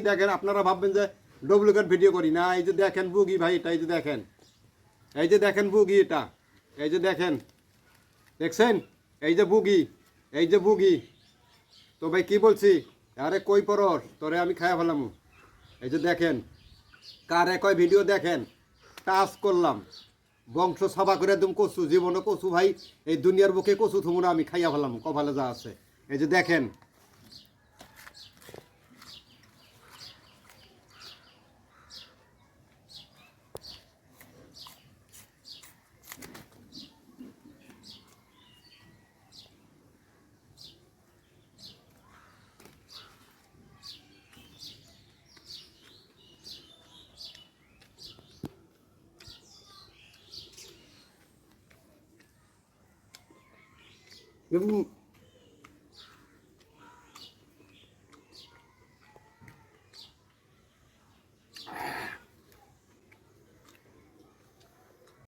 দেখেন, আপনারা ভাববেন যে ডুপ্লিকেট ভিডিও করি না, এই যে দেখেন বুগি ভাই এটা, এই যে দেখেন। এই যে দেখেন বুগি এটা, এই যে দেখেন। দেখছেন? এই যে বুগি, এই যে বুগি। তো ভাই, কি বলছি? আরে কই পরস তোরে আমি খাইয়া ফেলাম। এই যে দেখেন, কারে কয় ভিডিও দেখেন? টাচ করলাম। বংশ সভা করে একদম কচু, জীবনে কচু ভাই, এই দুনিয়ার বুকে কচু থুমুনা আমি খাইয়া ফেলাম, কপালে যা আছে। এই যে দেখেন 有你